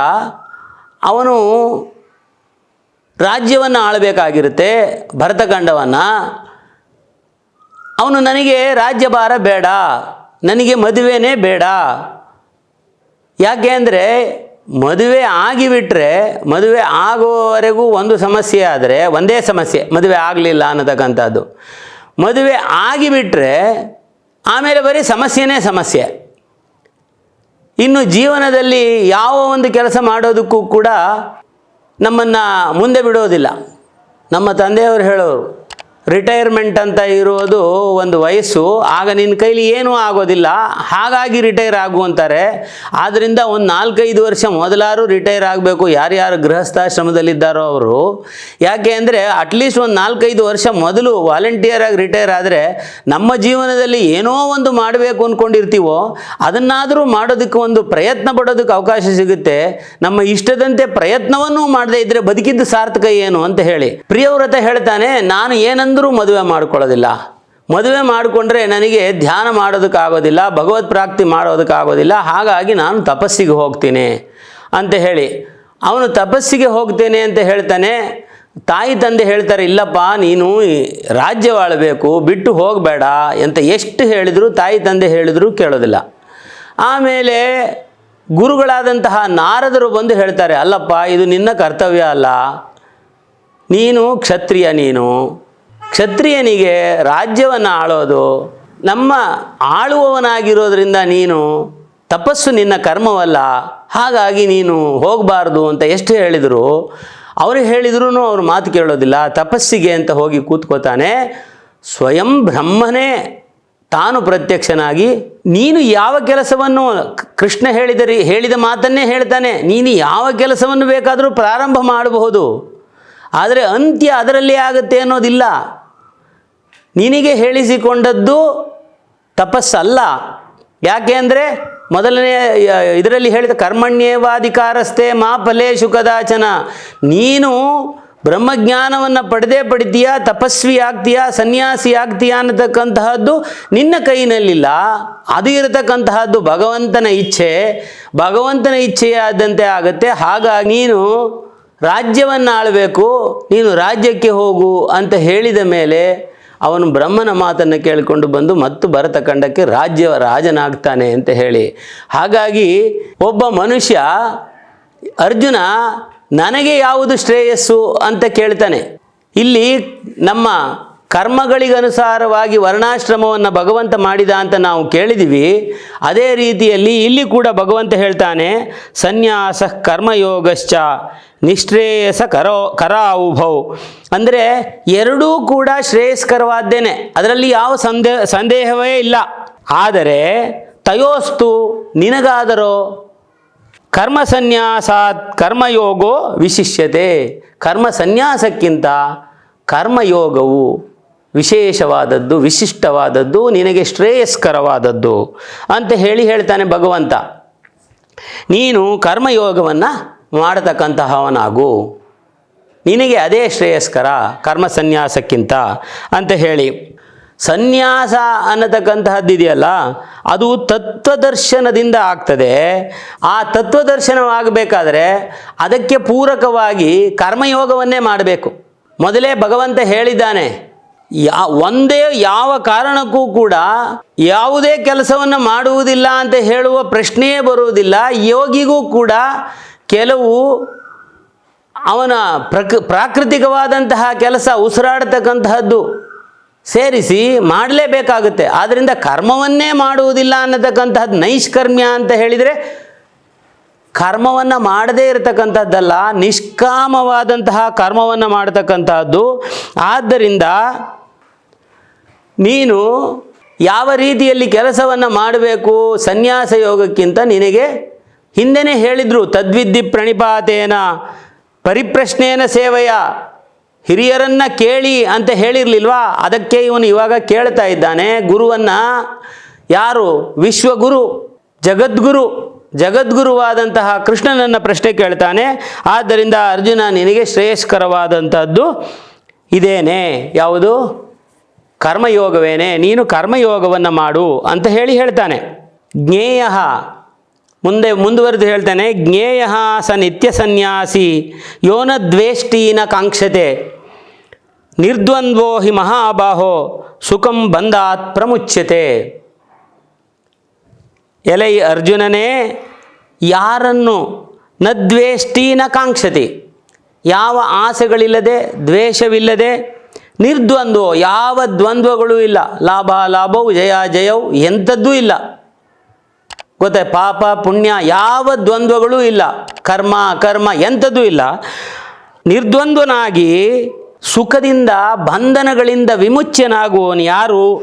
ಅವನು ರಾಜ್ಯವನ್ನು ಆಳಬೇಕಾಗಿರುತ್ತೆ, ಭರತಖಂಡವನ್ನು. ಅವನು ನನಗೆ ರಾಜ್ಯಭಾರ ಬೇಡ, ನನಗೆ ಮದುವೆನೇ ಬೇಡ. ಯಾಕೆ ಅಂದರೆ, ಮದುವೆ ಆಗಿಬಿಟ್ರೆ, ಮದುವೆ ಆಗೋವರೆಗೂ ಒಂದು ಸಮಸ್ಯೆ ಆದರೆ, ಒಂದೇ ಸಮಸ್ಯೆ, ಮದುವೆ ಆಗಲಿಲ್ಲ ಅನ್ನತಕ್ಕಂಥದ್ದು. ಮದುವೆ ಆಗಿಬಿಟ್ರೆ ಆಮೇಲೆ ಬರೀ ಸಮಸ್ಯೆನೇ ಸಮಸ್ಯೆ. ಇನ್ನು ಜೀವನದಲ್ಲಿ ಯಾವ ಒಂದು ಕೆಲಸ ಮಾಡೋದಕ್ಕೂ ಕೂಡ ನಮ್ಮನ್ನು ಮುಂದೆ ಬಿಡೋದಿಲ್ಲ. ನಮ್ಮ ತಂದೆಯವರು ಹೇಳೋರು ರಿಟೈರ್ಮೆಂಟ್ ಅಂತ ಇರೋದು ಒಂದು ವಯಸ್ಸು. ಆಗ ನಿನ್ನ ಕೈಲಿ ಏನೂ ಆಗೋದಿಲ್ಲ. ಹಾಗಾಗಿ ರಿಟೈರ್ ಆಗು ಅಂತಾರೆ. ಆದ್ದರಿಂದ ಒಂದು ನಾಲ್ಕೈದು ವರ್ಷ ಮೊದಲಾರು ರಿಟೈರ್ ಆಗಬೇಕು. ಯಾರ್ಯಾರು ಗೃಹಸ್ಥಾಶ್ರಮದಲ್ಲಿದ್ದಾರೋ ಅವರು. ಯಾಕೆ ಅಂದರೆ ಅಟ್ಲೀಸ್ಟ್ ಒಂದು ನಾಲ್ಕೈದು ವರ್ಷ ಮೊದಲು ವಾಲಂಟಿಯರ್ ಆಗಿ ರಿಟೈರ್ ಆದರೆ ನಮ್ಮ ಜೀವನದಲ್ಲಿ ಏನೋ ಒಂದು ಮಾಡಬೇಕು ಅಂದ್ಕೊಂಡಿರ್ತೀವೋ ಅದನ್ನಾದರೂ ಮಾಡೋದಕ್ಕೆ ಒಂದು ಪ್ರಯತ್ನ ಪಡೋದಕ್ಕೆ ಅವಕಾಶ ಸಿಗುತ್ತೆ. ನಮ್ಮ ಇಷ್ಟದಂತೆ ಪ್ರಯತ್ನವನ್ನೂ ಮಾಡದೇ ಇದ್ದರೆ ಬದುಕಿದ್ದು ಸಾರ್ಥಕ ಏನು ಅಂತ ಹೇಳಿ. ಪ್ರಿಯವ್ರತ ಹೇಳ್ತಾನೆ, ನಾನು ಏನಂದರೂ ಮದುವೆ ಮಾಡಿಕೊಳ್ಳೋದಿಲ್ಲ. ಮದುವೆ ಮಾಡಿಕೊಂಡ್ರೆ ನನಗೆ ಧ್ಯಾನ ಮಾಡೋದಕ್ಕಾಗೋದಿಲ್ಲ, ಭಗವತ್ ಪ್ರಾಪ್ತಿ ಮಾಡೋದಕ್ಕಾಗೋದಿಲ್ಲ, ಹಾಗಾಗಿ ನಾನು ತಪಸ್ಸಿಗೆ ಹೋಗ್ತೀನಿ ಅಂತ ಹೇಳಿ. ಅವನು ತಪಸ್ಸಿಗೆ ಹೋಗ್ತೇನೆ ಅಂತ ಹೇಳ್ತಾನೆ. ತಾಯಿ ತಂದೆ ಹೇಳ್ತಾರೆ, ಇಲ್ಲಪ್ಪ, ನೀನು ರಾಜ್ಯವಾಳಬೇಕು ಬಿಟ್ಟು ಹೋಗಬೇಡ ಅಂತ ಎಷ್ಟು ಹೇಳಿದರೂ ತಾಯಿ ತಂದೆ ಹೇಳಿದರೂ ಕೇಳೋದಿಲ್ಲ. ಆಮೇಲೆ ಗುರುಗಳಾದಂತಹ ನಾರದರು ಬಂದು ಹೇಳ್ತಾರೆ, ಅಲ್ಲಪ್ಪ, ಇದು ನಿನ್ನ ಕರ್ತವ್ಯ ಅಲ್ಲ. ನೀನು ಕ್ಷತ್ರಿಯ ನೀನು. ಕ್ಷತ್ರಿಯನಿಗೆ ರಾಜ್ಯವನ್ನು ಆಳೋದು, ನಮ್ಮ ಆಳುವವನಾಗಿರೋದ್ರಿಂದ ನೀನು ತಪಸ್ಸು ನಿನ್ನ ಕರ್ಮವಲ್ಲ, ಹಾಗಾಗಿ ನೀನು ಹೋಗಬಾರ್ದು ಅಂತ ಎಷ್ಟು ಹೇಳಿದರು, ಅವರು ಹೇಳಿದ್ರೂ ಅವ್ರು ಮಾತು ಕೇಳೋದಿಲ್ಲ, ತಪಸ್ಸಿಗೆ ಅಂತ ಹೋಗಿ ಕೂತ್ಕೋತಾನೆ, ಸ್ವಯಂ ಬ್ರಹ್ಮನೇ ತಾನು ಪ್ರತ್ಯಕ್ಷನಾಗಿ, ನೀನು ಯಾವ ಕೆಲಸವನ್ನು ಕೃಷ್ಣ ಹೇಳಿದರಿ ಹೇಳಿದ ಮಾತನ್ನೇ ಹೇಳ್ತಾನೆ, ನೀನು ಯಾವ ಕೆಲಸವನ್ನು ಬೇಕಾದರೂ ಪ್ರಾರಂಭ ಮಾಡಬಹುದು. ಆದರೆ ಅಂತ್ಯ ಅದರಲ್ಲಿ ಆಗುತ್ತೆ ಅನ್ನೋದಿಲ್ಲ. ನಿನಗೆ ಹೇಳಿಸಿಕೊಂಡದ್ದು ತಪಸ್ಸಲ್ಲ. ಯಾಕೆ ಅಂದರೆ ಮೊದಲನೇ ಇದರಲ್ಲಿ ಹೇಳಿದ ಕರ್ಮಣ್ಯೇವಾಧಿಕಾರಸ್ಥೆ ಮಾ ಫಲೇ ಕದಾಚನ ನೀನು ಬ್ರಹ್ಮಜ್ಞಾನವನ್ನು ಪಡೆದೇ ಪಡಿತೀಯಾ, ತಪಸ್ವಿ ಆಗ್ತೀಯಾ, ಸನ್ಯಾಸಿ ಆಗ್ತೀಯಾ ಅನ್ನತಕ್ಕಂತಹದ್ದು ನಿನ್ನ ಕೈನಲ್ಲಿಲ್ಲ. ಅದು ಇರತಕ್ಕಂತಹದ್ದು ಭಗವಂತನ ಇಚ್ಛೆ. ಭಗವಂತನ ಇಚ್ಛೆಯಾದಂತೆ ಆಗುತ್ತೆ. ಹಾಗಾಗಿ ನೀನು ರಾಜ್ಯವನ್ನು ಆಳಬೇಕು ನೀನು ರಾಜ್ಯಕ್ಕೆ ಹೋಗು ಅಂತ ಹೇಳಿದ ಮೇಲೆ ಅವನು ಬ್ರಹ್ಮನ ಮಾತನ್ನು ಕೇಳಿಕೊಂಡು ಬಂದು ಮತ್ತು ಭರತ ಖಂಡಕ್ಕೆ ರಾಜ್ಯ, ರಾಜನಾಗ್ತಾನೆ ಅಂತ ಹೇಳಿ. ಹಾಗಾಗಿ ಒಬ್ಬ ಮನುಷ್ಯ ಅರ್ಜುನ ನನಗೆ ಯಾವುದು ಶ್ರೇಯಸ್ಸು ಅಂತ ಕೇಳ್ತಾನೆ. ಇಲ್ಲಿ ನಮ್ಮ ಕರ್ಮಗಳಿಗನುಸಾರವಾಗಿ ವರ್ಣಾಶ್ರಮವನ್ನು ಭಗವಂತ ಮಾಡಿದ ಅಂತ ನಾವು ಕೇಳಿದ್ದೀವಿ ಅದೇ ರೀತಿಯಲ್ಲಿ ಇಲ್ಲಿ ಕೂಡ ಭಗವಂತ ಹೇಳ್ತಾನೆ, ಸನ್ಯಾಸ ಕರ್ಮಯೋಗಶ್ಚ ನಿಶ್ರೇಯಸ ಕರೋ ಕರಾವುಭೌ ಅಂದರೆ ಎರಡೂ ಕೂಡ ಶ್ರೇಯಸ್ಕರವಾದ್ದೇನೆ. ಅದರಲ್ಲಿ ಯಾವ ಸಂದೇಹ ಸಂದೇಹವೇ ಇಲ್ಲ. ಆದರೆ ತಯೋಸ್ತು ನಿನಗಾದರೋ ಕರ್ಮ ಸನ್ಯಾಸಾತ್ ಕರ್ಮಯೋಗೋ ವಿಶಿಷ್ಯತೆ. ಕರ್ಮ ಸನ್ಯಾಸಕ್ಕಿಂತ ಕರ್ಮಯೋಗವು ವಿಶೇಷವಾದದ್ದು, ವಿಶಿಷ್ಟವಾದದ್ದು, ನಿನಗೆ ಶ್ರೇಯಸ್ಕರವಾದದ್ದು ಅಂತ ಹೇಳಿ ಹೇಳ್ತಾನೆ ಭಗವಂತ. ನೀನು ಕರ್ಮಯೋಗವನ್ನು ಮಾಡತಕ್ಕಂತಹವನಾಗು. ನಿನಗೆ ಅದೇ ಶ್ರೇಯಸ್ಕರ, ಕರ್ಮ ಸನ್ಯಾಸಕ್ಕಿಂತ ಅಂತ ಹೇಳಿ. ಸನ್ಯಾಸ ಅನ್ನತಕ್ಕಂತಹದ್ದು ಇದೆಯಲ್ಲ, ಅದು ತತ್ವದರ್ಶನದಿಂದ ಆಗ್ತದೆ. ಆ ತತ್ವದರ್ಶನವಾಗಬೇಕಾದ್ರೆ ಅದಕ್ಕೆ ಪೂರಕವಾಗಿ ಕರ್ಮಯೋಗವನ್ನೇ ಮಾಡಬೇಕು. ಮೊದಲೇ ಭಗವಂತ ಹೇಳಿದ್ದಾನೆ ಯಾ, ಒಂದೇ ಯಾವ ಕಾರಣಕ್ಕೂ ಕೂಡ ಯಾವುದೇ ಕೆಲಸವನ್ನು ಮಾಡುವುದಿಲ್ಲ ಅಂತ ಹೇಳುವ ಪ್ರಶ್ನೆಯೇ ಬರುವುದಿಲ್ಲ. ಯೋಗಿಗೂ ಕೂಡ ಕೆಲವು ಅವನ ಪ್ರಕ್, ಪ್ರಾಕೃತಿಕವಾದಂತಹ ಕೆಲಸ ಉಸಿರಾಡತಕ್ಕಂತಹದ್ದು ಸೇರಿಸಿ ಮಾಡಲೇಬೇಕಾಗುತ್ತೆ. ಆದ್ದರಿಂದ ಕರ್ಮವನ್ನೇ ಮಾಡುವುದಿಲ್ಲ ಅನ್ನತಕ್ಕಂತಹದ್ದು ನೈಷ್ಕರ್ಮ್ಯ ಅಂತ ಹೇಳಿದರೆ ಕರ್ಮವನ್ನು ಮಾಡದೇ ಇರತಕ್ಕಂಥದ್ದಲ್ಲ ನಿಷ್ಕಾಮವಾದಂತಹ ಕರ್ಮವನ್ನು ಮಾಡತಕ್ಕಂತಹದ್ದು. ಆದ್ದರಿಂದ ನೀನು ಯಾವ ರೀತಿಯಲ್ಲಿ ಕೆಲಸವನ್ನು ಮಾಡಬೇಕು ಸನ್ಯಾಸ ಯೋಗಕ್ಕಿಂತ ನಿನಗೆ ಹಿಂದೆನೇ ಹೇಳಿದರು ತದ್ವಿದ್ಯಿ ಪ್ರಣಿಪಾತೇನ, ಪರಿಪ್ರಶ್ನೇನ ಸೇವೆಯ, ಹಿರಿಯರನ್ನು ಕೇಳಿ ಅಂತ ಹೇಳಿರಲಿಲ್ವಾ? ಅದಕ್ಕೆ ಇವನು ಇವಾಗ ಕೇಳ್ತಾ ಇದ್ದಾನೆ, ಗುರುವನ್ನು ಯಾರು? ವಿಶ್ವಗುರು, ಜಗದ್ಗುರು, ಜಗದ್ಗುರುವಾದಂತಹ ಕೃಷ್ಣನನ್ನು ಪ್ರಶ್ನೆ ಕೇಳ್ತಾನೆ, ಆದ್ದರಿಂದ ಅರ್ಜುನ ನಿನಗೆ ಶ್ರೇಯಸ್ಕರವಾದಂಥದ್ದು ಇದೇನೆ. ಯಾವುದು? ಕರ್ಮಯೋಗವೇನೆ, ನೀನು ಕರ್ಮಯೋಗವನ್ನು ಮಾಡು ಅಂತ ಹೇಳಿ ಹೇಳ್ತಾನೆ. ಜ್ಞೇಯ. ಮುಂದೆ ಮುಂದುವರೆದು ಹೇಳ್ತಾನೆ, ಜ್ಞೇಯ ಸ ನಿತ್ಯ ಸನ್ಯಾಸಿ, ಯೋನ ದ್ವೇಷ್ಟೀನ ಕಾಂಕ್ಷತೆ. ನಿರ್ದ್ವಂದ್ವೋ ಹಿ ಮಹಾಬಾಹೋ, ಸುಖಂ ಬಂದಾತ್ ಪ್ರಮುಚ್ಯತೆ. ಎಲೈ ಅರ್ಜುನನೇ, ಯಾರನ್ನು? ನ ದ್ವೇಷ್ಟೀನ ಕಾಂಕ್ಷತಿ. ಯಾವ ಆಸೆಗಳಿಲ್ಲದೆ, ದ್ವೇಷವಿಲ್ಲದೆ ನಿರ್ದ್ವಂದ್ವೋ, ಯಾವ ದ್ವಂದ್ವಗಳು ಇಲ್ಲ. ಲಾಭ, ಲಾಭವು, ಜಯ, ಜಯವು ಎಂಥದ್ದೂ ಇಲ್ಲ. ಗೊತ್ತೇ ಪಾಪ, ಪುಣ್ಯ, ಯಾವ ದ್ವಂದ್ವಗಳೂ ಇಲ್ಲ. ಕರ್ಮ ಕರ್ಮ ಎಂಥದ್ದು ಇಲ್ಲ. ನಿರ್ದ್ವಂದ್ವನಾಗಿ ಸುಖದಿಂದ, ಬಂಧನಗಳಿಂದ ವಿಮುಚ್ಚನಾಗುವವನು ಯಾರು?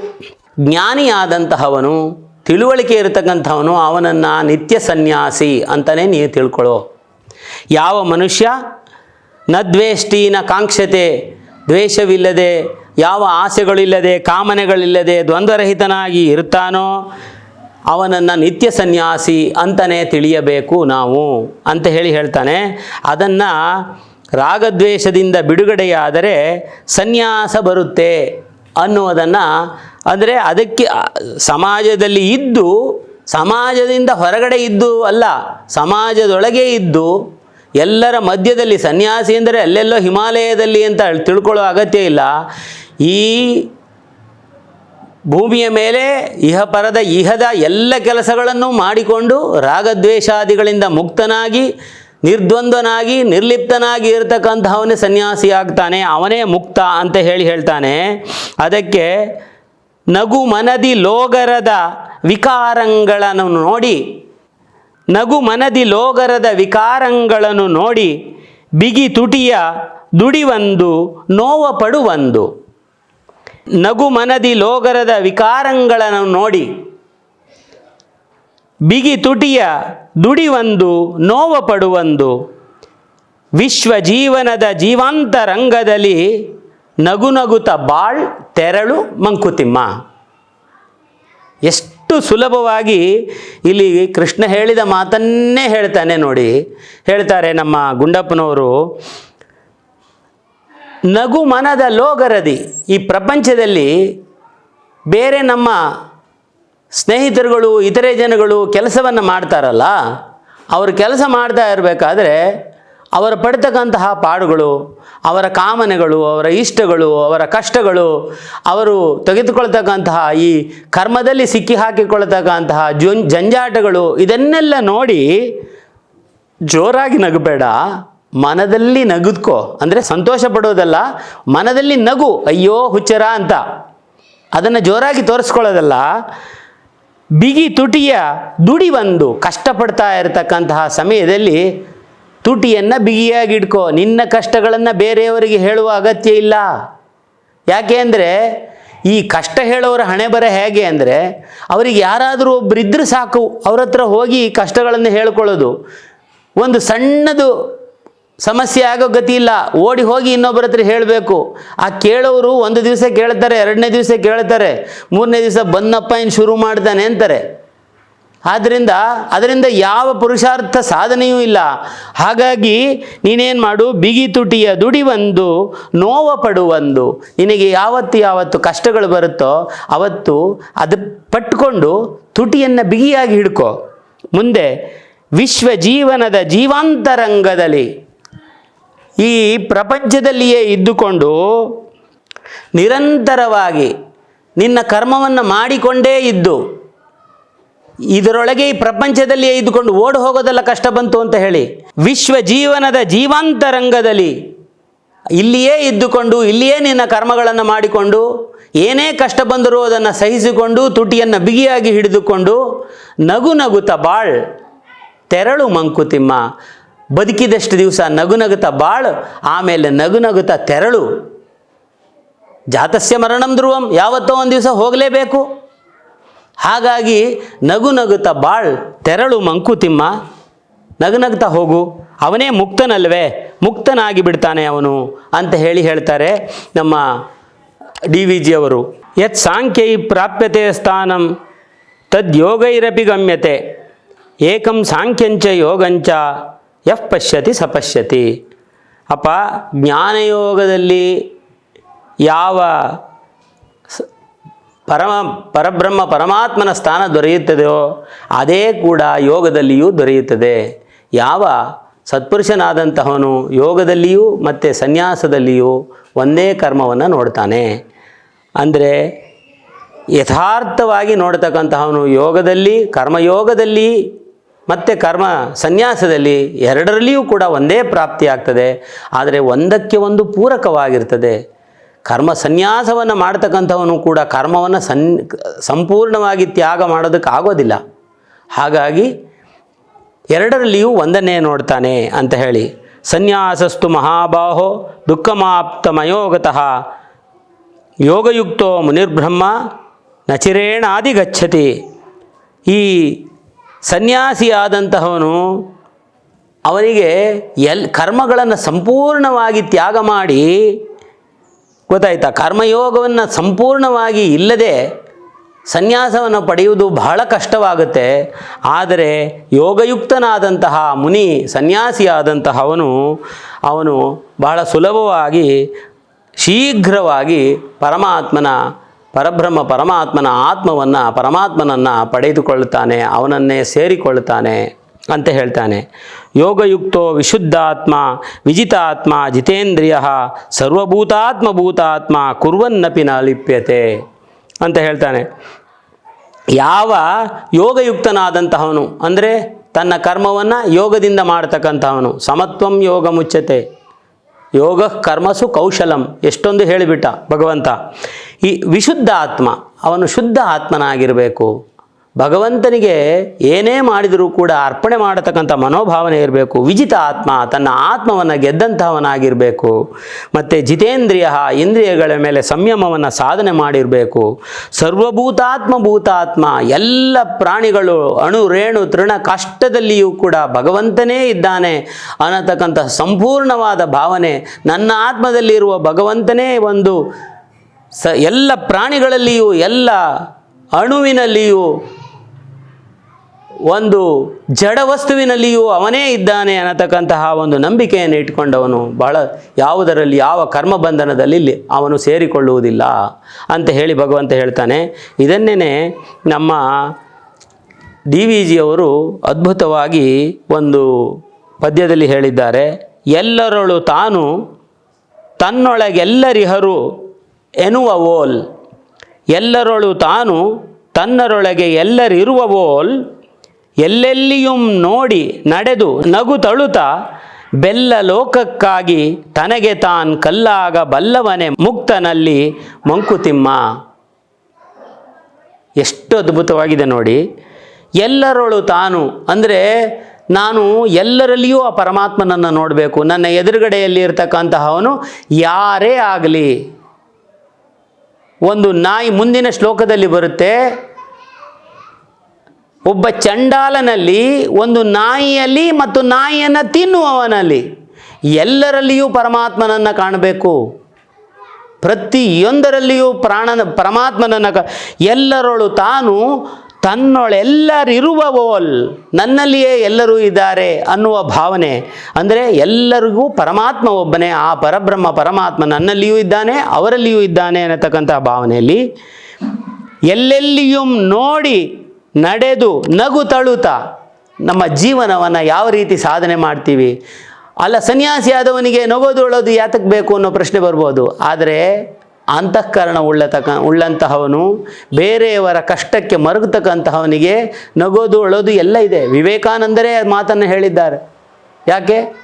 ಜ್ಞಾನಿಯಾದಂತಹವನು, ತಿಳುವಳಿಕೆ ಇರತಕ್ಕಂಥವನು ಅವನನ್ನು ನಿತ್ಯ ಸನ್ಯಾಸಿ ಅಂತಲೇ ನೀವು ತಿಳ್ಕೊಳ್ಳೋ. ಯಾವ ಮನುಷ್ಯ? ನ ಕಾಂಕ್ಷತೆ ದ್ವೇಷವಿಲ್ಲದೆ, ಯಾವ ಆಸೆಗಳಿಲ್ಲದೆ, ಕಾಮನೆಗಳಿಲ್ಲದೆ ದ್ವಂದ್ವರಹಿತನಾಗಿ ಇರ್ತಾನೋ ಅವನನ್ನು ನಿತ್ಯ ಸನ್ಯಾಸಿ ಅಂತಲೇ ತಿಳಿಯಬೇಕು ನಾವು ಅಂತ ಹೇಳಿ ಹೇಳ್ತಾನೆ. ಅದನ್ನು ರಾಗದ್ವೇಷದಿಂದ ಬಿಡುಗಡೆಯಾದರೆ ಸನ್ಯಾಸ ಬರುತ್ತೆ ಅನ್ನುವುದನ್ನು, ಅಂದರೆ ಅದಕ್ಕೆ ಸಮಾಜದಲ್ಲಿ ಇದ್ದು, ಸಮಾಜದಿಂದ ಹೊರಗಡೆ ಇದ್ದು ಅಲ್ಲ, ಸಮಾಜದೊಳಗೆ ಇದ್ದು ಎಲ್ಲರ ಮಧ್ಯದಲ್ಲಿ ಸನ್ಯಾಸಿ ಅಂದರೆ ಅಲ್ಲೆಲ್ಲೋ ಹಿಮಾಲಯದಲ್ಲಿ ಅಂತ ತಿಳ್ಕೊಳ್ಳೋ ಅಗತ್ಯ ಇಲ್ಲ. ಈ ಭೂಮಿಯ ಮೇಲೆ ಇಹಪರದ ಇಹದ ಎಲ್ಲ ಕೆಲಸಗಳನ್ನು ಮಾಡಿಕೊಂಡು ರಾಗದ್ವೇಷಾದಿಗಳಿಂದ ಮುಕ್ತನಾಗಿ, ನಿರ್ದ್ವಂದ್ವನಾಗಿ, ನಿರ್ಲಿಪ್ತನಾಗಿ ಇರತಕ್ಕಂತಹವನೇ ಸನ್ಯಾಸಿ ಆಗ್ತಾನೆ. ಅವನೇ ಮುಕ್ತ ಅಂತ ಹೇಳಿ ಹೇಳ್ತಾನೆ. ಅದಕ್ಕೆ ನಗು ಮನದಿ ಲೋಗರದ ವಿಕಾರಗಳನ್ನು ನೋಡಿ ನಗು ಮನದಿ ಲೋಗರದ ವಿಕಾರಂಗಳನ್ನು ನೋಡಿ ಬಿಗಿ ತುಟಿಯ ದುಡಿವಂದು, ನೋವ ಪಡುವಂದು. ನಗು ಮನದಿ ಲೋಗರದ ವಿಕಾರಂಗಳನ್ನು ನೋಡಿ ಬಿಗಿ ತುಟಿಯ ದುಡಿವಂದು, ನೋವ ಪಡುವಂದು. ವಿಶ್ವ ಜೀವನದ ಜೀವಾಂತ ರಂಗದಲ್ಲಿ ನಗು ನಗುತ ಬಾಳ್ ತೆರಳು ಮಂಕುತಿಮ್ಮ. ಎಷ್ಟು ಸುಲಭವಾಗಿ ಇಲ್ಲಿ ಕೃಷ್ಣ ಹೇಳಿದ ಮಾತನ್ನೇ ಹೇಳ್ತಾನೆ ನೋಡಿ. ಹೇಳ್ತಾರೆ ನಮ್ಮ ಗುಂಡಪ್ಪನವರು, ನಗು ಮನದ ಲೋಗರದಿ, ಈ ಪ್ರಪಂಚದಲ್ಲಿ ಬೇರೆ ನಮ್ಮ ಸ್ನೇಹಿತರುಗಳು, ಇತರೆ ಜನಗಳು ಕೆಲಸವನ್ನು ಮಾಡ್ತಾರಲ್ಲ, ಅವರು ಕೆಲಸ ಮಾಡ್ತಾ ಇರಬೇಕಾದ್ರೆ ಅವರ ಪಡ್ತಕ್ಕಂತಹ ಪಾಡುಗಳು, ಅವರ ಕಾಮನೆಗಳು, ಅವರ ಇಷ್ಟಗಳು, ಅವರ ಕಷ್ಟಗಳು, ಅವರು ತೆಗೆದುಕೊಳ್ತಕ್ಕಂತಹ ಈ ಕರ್ಮದಲ್ಲಿ ಸಿಕ್ಕಿ ಹಾಕಿಕೊಳ್ತಕ್ಕಂತಹ ಜಂಜಾಟಗಳು, ಇದನ್ನೆಲ್ಲ ನೋಡಿ ಜೋರಾಗಿ ನಗಬೇಡ. ಮನದಲ್ಲಿ ನಗುದ್ಕೋ. ಅಂದರೆ ಸಂತೋಷ ಪಡೋದಲ್ಲ, ಮನದಲ್ಲಿ ನಗು. ಅಯ್ಯೋ, ಹುಚ್ಚರ ಅಂತ. ಅದನ್ನು ಜೋರಾಗಿ ತೋರಿಸ್ಕೊಳ್ಳೋದಲ್ಲ. ಬಿಗಿ ತುಟಿಯ ದುಡಿ ಬಂದು ಕಷ್ಟಪಡ್ತಾ ಇರತಕ್ಕಂತಹ ಸಮಯದಲ್ಲಿ ತುಟಿಯನ್ನು ಬಿಗಿಯಾಗಿ ಇಟ್ಕೋ ನಿನ್ನ ಕಷ್ಟಗಳನ್ನು ಬೇರೆಯವರಿಗೆ ಹೇಳುವ ಅಗತ್ಯ ಇಲ್ಲ. ಯಾಕೆ ಅಂದರೆ, ಈ ಕಷ್ಟ ಹೇಳೋರ ಹಣೆ ಬರ ಹೇಗೆ ಅಂದರೆ, ಅವರಿಗೆ ಯಾರಾದರೂ ಒಬ್ರು ಇದ್ರೆ ಸಾಕು. ಅವ್ರ ಹತ್ರ ಹೋಗಿ ಕಷ್ಟಗಳನ್ನು ಹೇಳ್ಕೊಳ್ಳೋದು. ಒಂದು ಸಣ್ಣದು ಸಮಸ್ಯೆ ಆಗೋ ಗತಿ ಇಲ್ಲ. ಓಡಿ ಹೋಗಿ ಇನ್ನೊಬ್ಬರ ಹತ್ರ ಹೇಳಬೇಕು. ಆ ಕೇಳೋರು ಒಂದು ದಿವಸ ಕೇಳ್ತಾರೆ, ಎರಡನೇ ದಿವಸ ಕೇಳ್ತಾರೆ. ಮೂರನೇ ದಿವಸ ಬಂದಪ್ಪ ಏನು ಶುರು ಮಾಡ್ತಾನೆ ಅಂತಾರೆ. ಆದ್ದರಿಂದ ಅದರಿಂದ ಯಾವ ಪುರುಷಾರ್ಥ ಸಾಧನೆಯೂ ಇಲ್ಲ. ಹಾಗಾಗಿ ನೀನೇನು ಮಾಡು, ಬಿಗಿ ತುಟಿಯ ದುಡಿವಂದು, ನೋವ ಪಡುವಂದು. ನಿನಗೆ ಯಾವತ್ತು ಯಾವತ್ತು ಕಷ್ಟಗಳು ಬರುತ್ತೋ ಅವತ್ತು ಅದು ಪಟ್ಕೊಂಡು ತುಟಿಯನ್ನು ಬಿಗಿಯಾಗಿ ಹಿಡ್ಕೋ. ಮುಂದೆ ವಿಶ್ವ ಜೀವನದ ಜೀವಾಂತರಂಗದಲ್ಲಿ, ಈ ಪ್ರಪಂಚದಲ್ಲಿಯೇ ಇದ್ದುಕೊಂಡು ನಿರಂತರವಾಗಿ ನಿನ್ನ ಕರ್ಮವನ್ನು ಮಾಡಿಕೊಂಡೇ ಇದ್ದು ಇದರೊಳಗೆ ಈ ಪ್ರಪಂಚದಲ್ಲಿಯೇ ಇದ್ದುಕೊಂಡು ಓಡಿ ಹೋಗೋದೆಲ್ಲ ಕಷ್ಟ ಬಂತು ಅಂತ ಹೇಳಿ ವಿಶ್ವ ಜೀವನದ ಜೀವಾಂತರಂಗದಲ್ಲಿ ಇಲ್ಲಿಯೇ ಇದ್ದುಕೊಂಡು, ಇಲ್ಲಿಯೇ ನಿನ್ನ ಕರ್ಮಗಳನ್ನು ಮಾಡಿಕೊಂಡು, ಏನೇ ಕಷ್ಟ ಬಂದರೂ ಅದನ್ನು ಸಹಿಸಿಕೊಂಡು, ತುಟಿಯನ್ನು ಬಿಗಿಯಾಗಿ ಹಿಡಿದುಕೊಂಡು ನಗು ನಗುತ ಬಾಳ್, ತೆರಳು ಮಂಕುತಿಮ್ಮ ಬದುಕಿದಷ್ಟು ದಿವಸ ನಗು ನಗುತ್ತಾ ಬಾಳ್, ಆಮೇಲೆ ನಗು ನಗುತ್ತಾ ತೆರಳು. ಜಾತಸ್ಯ ಮರಣಂ ಧ್ರುವಂ, ಯಾವತ್ತೋ ಒಂದು ದಿವಸ ಹೋಗಲೇಬೇಕು. ಹಾಗಾಗಿ ನಗು ನಗುತ್ತಾ ಬಾಳ್ ತೆರಳು ಮಂಕುತಿಮ್ಮ ನಗು ನಗ್ತಾ ಹೋಗು. ಅವನೇ ಮುಕ್ತನಲ್ವೇ? ಮುಕ್ತನಾಗಿ ಬಿಡ್ತಾನೆ ಅವನು ಅಂತ ಹೇಳಿ ಹೇಳ್ತಾರೆ ನಮ್ಮ ಡಿ ವಿ ಜಿ ಅವರು. ಯತ್ ಸಾಂಖ್ಯೈ ಪ್ರಾಪ್ಯತೆ ಸ್ಥಾನಂ ತದ್ಯೋಗೈರಪಿ ಗಮ್ಯತೆ. ಏಕಂ ಸಾಂಖ್ಯಂಚ ಯೋಗಂಚ, ಯಃ ಪಶ್ಯತಿ ಸಪಶ್ಯತಿ ಪಶ್ಯತಿ. ಅಪ್ಪ, ಜ್ಞಾನಯೋಗದಲ್ಲಿ ಯಾವ ಪರಮ, ಪರಬ್ರಹ್ಮ ಪರಮಾತ್ಮನ ಸ್ಥಾನ ದೊರೆಯುತ್ತದೆಯೋ, ಅದೇ ಕೂಡ ಯೋಗದಲ್ಲಿಯೂ ದೊರೆಯುತ್ತದೆ. ಯಾವ ಸತ್ಪುರುಷನಾದಂತಹವನು ಯೋಗದಲ್ಲಿಯೂ ಮತ್ತು ಸನ್ಯಾಸದಲ್ಲಿಯೂ ಒಂದೇ ಕರ್ಮವನ್ನು ನೋಡ್ತಾನೆ. ಅಂದರೆ ಯಥಾರ್ಥವಾಗಿ ನೋಡ್ತಕ್ಕಂತಹವನು ಯೋಗದಲ್ಲಿ, ಕರ್ಮಯೋಗದಲ್ಲಿ, ಮತ್ತು ಕರ್ಮ ಸನ್ಯಾಸದಲ್ಲಿ ಎರಡರಲ್ಲಿಯೂ ಕೂಡ ಒಂದೇ ಪ್ರಾಪ್ತಿಯಾಗ್ತದೆ. ಆದರೆ ಒಂದಕ್ಕೆ ಒಂದು ಪೂರಕವಾಗಿರ್ತದೆ. ಕರ್ಮ ಸನ್ಯಾಸವನ್ನು ಮಾಡ್ತಕ್ಕಂಥವನು ಕೂಡ ಕರ್ಮವನ್ನು ಸನ್, ಸಂಪೂರ್ಣವಾಗಿ ತ್ಯಾಗ ಮಾಡೋದಕ್ಕೆ ಆಗೋದಿಲ್ಲ. ಹಾಗಾಗಿ ಎರಡರಲ್ಲಿಯೂ ಒಂದನ್ನೇ ನೋಡ್ತಾನೆ ಅಂತ ಹೇಳಿ, ಸನ್ಯಾಸಸ್ತು ಮಹಾಬಾಹೋ ದುಃಖಮಾಪ್ತಮಯೋಗತಃ, ಯೋಗಯುಕ್ತೋ ಮುನಿರ್ಬ್ರಹ್ಮ ನಚಿರೇಣಾದಿ ಗಚ್ಚತಿ ಈ ಸನ್ಯಾಸಿಯಾದಂತಹವನು ಅವನಿಗೆ ಎಲ್, ಕರ್ಮಗಳನ್ನು ಸಂಪೂರ್ಣವಾಗಿ ತ್ಯಾಗ ಮಾಡಿ ಗೊತ್ತಾಯ್ತಾ? ಕರ್ಮಯೋಗವನ್ನು ಸಂಪೂರ್ಣವಾಗಿ ಇಲ್ಲದೆ ಸನ್ಯಾಸವನ್ನು ಪಡೆಯುವುದು ಬಹಳ ಕಷ್ಟವಾಗುತ್ತೆ. ಆದರೆ ಯೋಗಯುಕ್ತನಾದಂತಹ ಮುನಿ ಸನ್ಯಾಸಿಯಾದಂತಹ ಅವನು ಅವನು ಬಹಳ ಸುಲಭವಾಗಿ ಶೀಘ್ರವಾಗಿ ಪರಮಾತ್ಮನ, ಪರಬ್ರಹ್ಮ ಪರಮಾತ್ಮನ ಆತ್ಮವನ್ನು, ಪರಮಾತ್ಮನನ್ನು ಪಡೆದುಕೊಳ್ಳುತ್ತಾನೆ, ಅವನನ್ನೇ ಸೇರಿಕೊಳ್ಳುತ್ತಾನೆ. ಅಂತ ಹೇಳ್ತಾನೆ. ಯೋಗಯುಕ್ತೋ ವಿಶುದ್ಧಾತ್ಮ, ವಿಜಿತಾತ್ಮ, ಜಿತೇಂದ್ರಿಯ ಸರ್ವಭೂತಾತ್ಮ ಭೂತಾತ್ಮ ಕುರ್ವನ್ನಪಿ ನ ಲಿಪ್ಯತೆ ಅಂತ ಹೇಳ್ತಾನೆ. ಯಾವ ಯೋಗಯುಕ್ತನಾದಂತಹವನು, ಅಂದರೆ ತನ್ನ ಕರ್ಮವನ್ನು ಯೋಗದಿಂದ ಮಾಡ್ತಕ್ಕಂಥವನು ಸಮತ್ವಂ ಯೋಗ ಮುಚ್ಚತೆ ಯೋಗ ಕರ್ಮಸು ಕೌಶಲಂ, ಎಷ್ಟೊಂದು ಹೇಳಿಬಿಟ್ಟ ಭಗವಂತ. ಈ ವಿಶುದ್ಧ ಆತ್ಮ ಅವನು ಶುದ್ಧ ಆತ್ಮನಾಗಿರಬೇಕು. ಭಗವಂತನಿಗೆ ಏನೇ ಮಾಡಿದರೂ ಕೂಡ ಅರ್ಪಣೆ ಮಾಡತಕ್ಕಂಥ ಮನೋಭಾವನೆ ಇರಬೇಕು. ವಿಜಿತ ಆತ್ಮ ತನ್ನ ಆತ್ಮವನ್ನು ಗೆದ್ದಂತಹವನಾಗಿರಬೇಕು. ಮತ್ತು ಜಿತೇಂದ್ರಿಯ ಇಂದ್ರಿಯಗಳ ಮೇಲೆ ಸಂಯಮವನ್ನು ಸಾಧನೆ ಮಾಡಿರಬೇಕು. ಸರ್ವಭೂತಾತ್ಮ ಭೂತಾತ್ಮ ಎಲ್ಲ ಪ್ರಾಣಿಗಳು ಅಣು, ರೇಣು, ತೃಣ ಕಷ್ಟದಲ್ಲಿಯೂ ಕೂಡ ಭಗವಂತನೇ ಇದ್ದಾನೆ ಅನ್ನತಕ್ಕಂಥ ಸಂಪೂರ್ಣವಾದ ಭಾವನೆ ನನ್ನ ಆತ್ಮದಲ್ಲಿರುವ ಭಗವಂತನೇ ಒಂದು ಸ ಎಲ್ಲ ಪ್ರಾಣಿಗಳಲ್ಲಿಯೂ ಎಲ್ಲ ಅಣುವಿನಲ್ಲಿಯೂ ಒಂದು ಜಡ ವಸ್ತುವಿನಲ್ಲಿಯೂ ಅವನೇ ಇದ್ದಾನೆ ಅನ್ನತಕ್ಕಂತಹ ಒಂದು ನಂಬಿಕೆಯನ್ನು ಇಟ್ಕೊಂಡವನು ಬಹಳ ಯಾವುದರಲ್ಲಿ ಯಾವ ಕರ್ಮ ಬಂಧನದಲ್ಲಿ ಅವನು ಸೇರಿಕೊಳ್ಳುವುದಿಲ್ಲ ಅಂತ ಹೇಳಿ ಭಗವಂತ ಹೇಳ್ತಾನೆ. ಇದನ್ನೇ ನಮ್ಮ ಡಿ ವಿ ಜಿಯವರು ಅದ್ಭುತವಾಗಿ ಒಂದು ಪದ್ಯದಲ್ಲಿ ಹೇಳಿದ್ದಾರೆ. ಎಲ್ಲರಳು ತಾನು ತನ್ನೊಳಗೆಲ್ಲರಿಹರು ಎನ್ನುವ ಓಲ್. ಎಲ್ಲರೊಳು ತಾನು ತನ್ನರೊಳಗೆ ಎಲ್ಲರಿರುವವೋಲ್ ಎಲ್ಲೆಲ್ಲಿಯೂ ನೋಡಿ ನಡೆದು ನಗು ತಳುತ ಬೆಲ್ಲ ಲೋಕಕ್ಕಾಗಿ ತನಗೆ ತಾನ್ ಕಲ್ಲಾಗ ಬಲ್ಲವನೆ ಮುಕ್ತನಲ್ಲಿ ಮಂಕುತಿಮ್ಮ. ಎಷ್ಟು ಅದ್ಭುತವಾಗಿದೆ ನೋಡಿ. ಎಲ್ಲರೊಳು ತಾನು ಅಂದರೆ ನಾನು ಎಲ್ಲರಲ್ಲಿಯೂ ಆ ಪರಮಾತ್ಮನನ್ನು ನೋಡಬೇಕು. ನನ್ನ ಎದುರುಗಡೆಯಲ್ಲಿ ಇರ್ತಕ್ಕಂತಹವನು ಯಾರೇ ಆಗಲಿ. ಒಂದು ನಾಯಿ ಮುಂದಿನ ಶ್ಲೋಕದಲ್ಲಿ ಬರುತ್ತೆ. ಒಬ್ಬ ಚಂಡಾಲನಲ್ಲಿ ಒಂದು ನಾಯಿಯಲ್ಲಿ ಮತ್ತು ನಾಯಿಯನ್ನು ತಿನ್ನುವವನಲ್ಲಿ ಎಲ್ಲರಲ್ಲಿಯೂ ಪರಮಾತ್ಮನನ್ನು ಕಾಣಬೇಕು. ಪ್ರತಿಯೊಂದರಲ್ಲಿಯೂ ಪ್ರಾಣನ ಪರಮಾತ್ಮನನ್ನು ಕ, ಎಲ್ಲರೊಳು ತಾನು ತನ್ನೊಳೆಲ್ಲರಿರುವವೋಲ್ ನನ್ನಲ್ಲಿಯೇ ಎಲ್ಲರೂ ಇದ್ದಾರೆ ಅನ್ನುವ ಭಾವನೆ. ಅಂದರೆ ಎಲ್ಲರಿಗೂ ಪರಮಾತ್ಮ ಒಬ್ಬನೇ, ಆ ಪರಬ್ರಹ್ಮ ಪರಮಾತ್ಮ ನನ್ನಲ್ಲಿಯೂ ಇದ್ದಾನೆ, ಅವರಲ್ಲಿಯೂ ಇದ್ದಾನೆ ಅನ್ನತಕ್ಕಂಥ ಭಾವನೆಯಲ್ಲಿ ಎಲ್ಲೆಲ್ಲಿಯೂ ನೋಡಿ ನಡೆದು ನಗು ತಳುತ ನಮ್ಮ ಜೀವನವನ್ನು ಯಾವ ರೀತಿ ಸಾಧನೆ ಮಾಡ್ತೀವಿ? ಅಲ್ಲ, ಸನ್ಯಾಸಿ ಆದವನಿಗೆ ನಗೋದು ಅಳೋದು ಯಾತಕ್ಕೆ ಬೇಕು ಅನ್ನೋ ಪ್ರಶ್ನೆ ಬರ್ಬೋದು. ಆದರೆ ಅಂತಃಕರಣ ಉಳ್ಳತಕ್ಕ ಉಳ್ಳಂತಹವನು ಬೇರೆಯವರ ಕಷ್ಟಕ್ಕೆ ಮರುಗತಕ್ಕಂತಹವನಿಗೆ ನಗೋದು ಅಳೋದು ಎಲ್ಲ ಇದೆ. ವಿವೇಕಾನಂದರೇ ಮಾತನ್ನು ಹೇಳಿದ್ದಾರೆ. ಯಾಕೆ?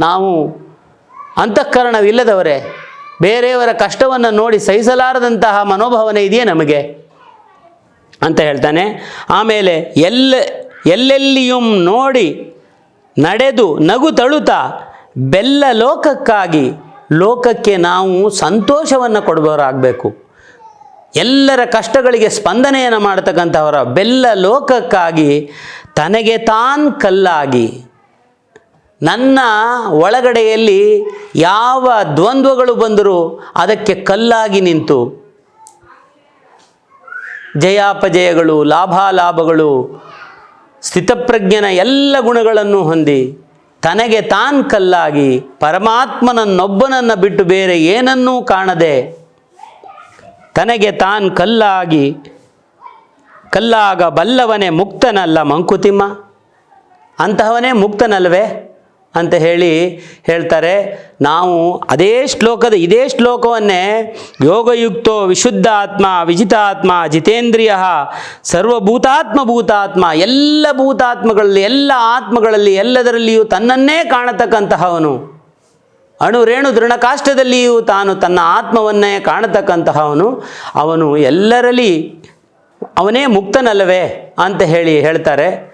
ನಾವು ಅಂತಃಕರಣವಿಲ್ಲದವರೇ. ಬೇರೆಯವರ ಕಷ್ಟವನ್ನು ನೋಡಿ ಸಹಿಸಲಾರದಂತಹ ಮನೋಭಾವನೆ ಇದೆಯೇ ನಮಗೆ? ಅಂತ ಹೇಳ್ತಾನೆ. ಆಮೇಲೆ ಎಲ್ಲ, ಎಲ್ಲೆಲ್ಲಿಯೂ ನೋಡಿ ನಡೆದು ನಗು ತಳುತ್ತಾ ಬೆಲ್ಲ ಲೋಕಕ್ಕಾಗಿ ಲೋಕಕ್ಕೆ ನಾವು ಸಂತೋಷವನ್ನು ಕೊಡುವವರಾಗಬೇಕು. ಎಲ್ಲರ ಕಷ್ಟಗಳಿಗೆ ಸ್ಪಂದನೆಯನ್ನು ಮಾಡತಕ್ಕಂಥವರ ಬೆಲ್ಲ ಲೋಕಕ್ಕಾಗಿ ತನಗೆ ತಾನ್ ಕಲ್ಲಾಗಿ ನನ್ನ ಒಳಗಡೆಯಲ್ಲಿ ಯಾವ ದ್ವಂದ್ವಗಳು ಬಂದರೂ ಅದಕ್ಕೆ ಕಲ್ಲಾಗಿ ನಿಂತು ಜಯಾಪಜಯಗಳು, ಲಾಭಾಲಾಭಗಳು, ಸ್ಥಿತಪ್ರಜ್ಞನ ಎಲ್ಲ ಗುಣಗಳನ್ನು ಹೊಂದಿ ತನಗೆ ತಾನ್ ಕಲ್ಲಾಗಿ ಪರಮಾತ್ಮನನ್ನೊಬ್ಬನನ್ನು ಬಿಟ್ಟು ಬೇರೆ ಏನನ್ನೂ ಕಾಣದೆ ತನಗೆ ತಾನ್ ಕಲ್ಲಾಗಿ ಕಲ್ಲಾಗ ಬಲ್ಲವನೇ ಮುಕ್ತನಲ್ಲ ಮಂಕುತಿಮ್ಮ? ಅಂತಹವನೇ ಮುಕ್ತನಲ್ವೇ? ಅಂತ ಹೇಳಿ ಹೇಳ್ತಾರೆ. ನಾವು ಅದೇ ಶ್ಲೋಕದ ಇದೇ ಶ್ಲೋಕವನ್ನೇ ಯೋಗಯುಕ್ತೋ ವಿಶುದ್ಧ ಆತ್ಮ ವಿಜಿತಾತ್ಮ ಜಿತೇಂದ್ರಿಯ, ಸರ್ವಭೂತಾತ್ಮ ಭೂತಾತ್ಮ, ಎಲ್ಲ ಭೂತಾತ್ಮಗಳಲ್ಲಿ, ಎಲ್ಲ ಆತ್ಮಗಳಲ್ಲಿ, ಎಲ್ಲದರಲ್ಲಿಯೂ ತನ್ನನ್ನೇ ಕಾಣತಕ್ಕಂತಹವನು. ಅಣು, ರೇಣು ದೃಢಕಾಷ್ಟದಲ್ಲಿಯೂ ತಾನು ತನ್ನ ಆತ್ಮವನ್ನೇ ಕಾಣತಕ್ಕಂತಹವನು. ಅವನು ಎಲ್ಲರಲ್ಲಿ ಅವನೇ ಮುಕ್ತನಲ್ಲವೇ ಅಂತ ಹೇಳಿ ಹೇಳ್ತಾರೆ.